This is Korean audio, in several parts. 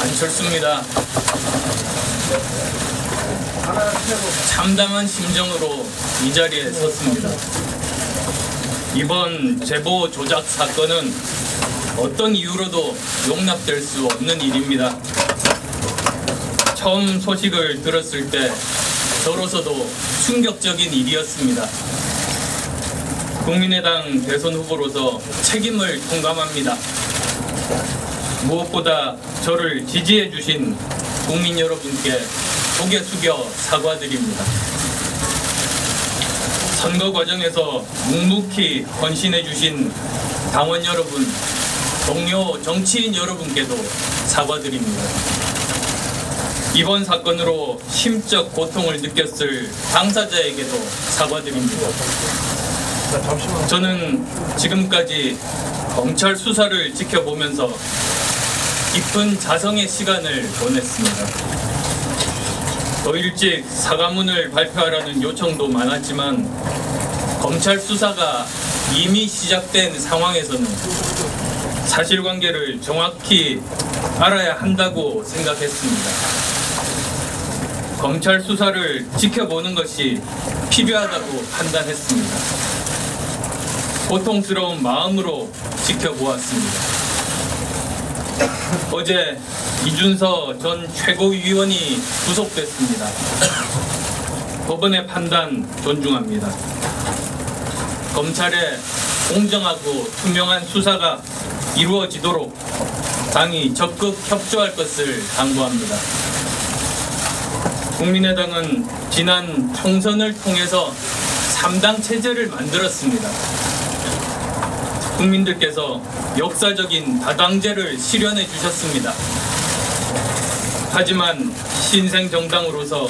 아주 절습니다. 참담한 심정으로 이 자리에 섰습니다. 이번 제보 조작 사건은 어떤 이유로도 용납될 수 없는 일입니다. 처음 소식을 들었을 때 저로서도 충격적인 일이었습니다. 국민의당 대선 후보로서 책임을 통감합니다. 무엇보다 저를 지지해 주신 국민 여러분께 고개 숙여 사과드립니다. 선거 과정에서 묵묵히 헌신해 주신 당원 여러분, 동료 정치인 여러분께도 사과드립니다. 이번 사건으로 심적 고통을 느꼈을 당사자에게도 사과드립니다. 저는 지금까지 검찰 수사를 지켜보면서 깊은 자성의 시간을 보냈습니다. 더 일찍 사과문을 발표하라는 요청도 많았지만 검찰 수사가 이미 시작된 상황에서는 사실관계를 정확히 알아야 한다고 생각했습니다. 검찰 수사를 지켜보는 것이 필요하다고 판단했습니다. 고통스러운 마음으로 지켜보았습니다. 어제 이준서 전 최고위원이 구속됐습니다. 법원의 판단 존중합니다. 검찰의 공정하고 투명한 수사가 이루어지도록 당이 적극 협조할 것을 당부합니다. 국민의당은 지난 총선을 통해서 3당 체제를 만들었습니다. 국민들께서 역사적인 다당제를 실현해 주셨습니다. 하지만 신생 정당으로서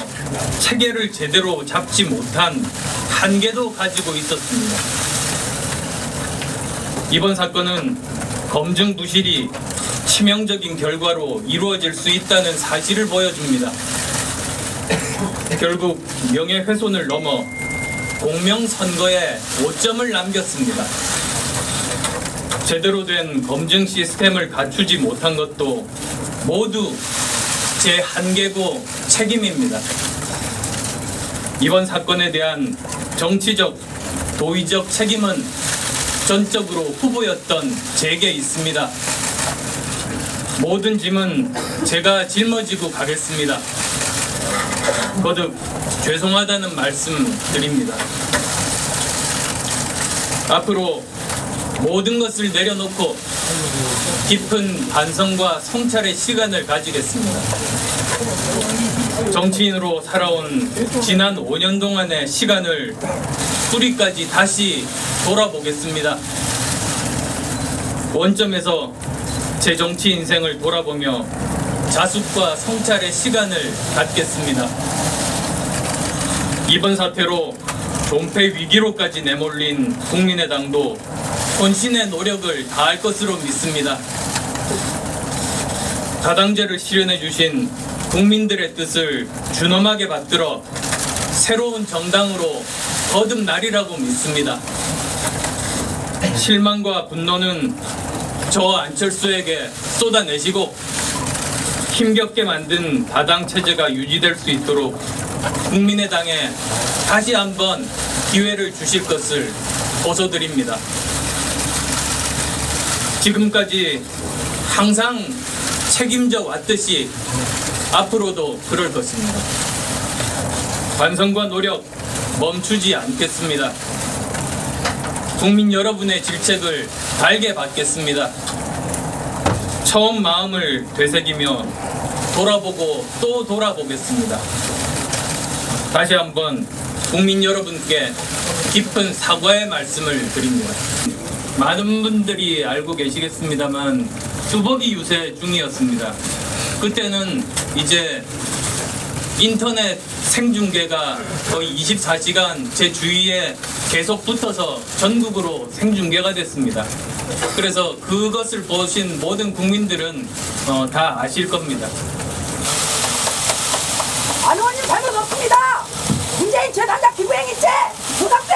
체계를 제대로 잡지 못한 한계도 가지고 있었습니다. 이번 사건은 검증 부실이 치명적인 결과로 이루어질 수 있다는 사실을 보여줍니다. 결국 명예훼손을 넘어 공명선거에 오점을 남겼습니다. 제대로 된 검증 시스템을 갖추지 못한 것도 모두 제 한계고 책임입니다. 이번 사건에 대한 정치적, 도의적 책임은 전적으로 후보였던 제게 있습니다. 모든 짐은 제가 짊어지고 가겠습니다. 거듭 죄송하다는 말씀 드립니다. 앞으로 모든 것을 내려놓고 깊은 반성과 성찰의 시간을 가지겠습니다. 정치인으로 살아온 지난 5년 동안의 시간을 뿌리까지 다시 돌아보겠습니다. 원점에서 제 정치 인생을 돌아보며 자숙과 성찰의 시간을 갖겠습니다. 이번 사태로 존폐 위기로까지 내몰린 국민의당도 혼신의 노력을 다할 것으로 믿습니다. 다당제를 실현해 주신 국민들의 뜻을 준엄하게 받들어 새로운 정당으로 거듭날이라고 믿습니다. 실망과 분노는 저 안철수에게 쏟아내시고 힘겹게 만든 다당 체제가 유지될 수 있도록 국민의당에 다시 한번 기회를 주실 것을 호소드립니다. 지금까지 항상 책임져 왔듯이 앞으로도 그럴 것입니다. 반성과 노력 멈추지 않겠습니다. 국민 여러분의 질책을 달게 받겠습니다. 처음 마음을 되새기며 돌아보고 또 돌아보겠습니다. 다시 한번 국민 여러분께 깊은 사과의 말씀을 드립니다. 많은 분들이 알고 계시겠습니다만 뚜벅이 유세 중이었습니다. 그때는 이제 인터넷 생중계가 거의 24시간 제 주위에 계속 붙어서 전국으로 생중계가 됐습니다. 그래서 그것을 보신 모든 국민들은 어, 다 아실 겁니다. 잘못 없습니다. 문재인 재단자 기부행위죄 조상죄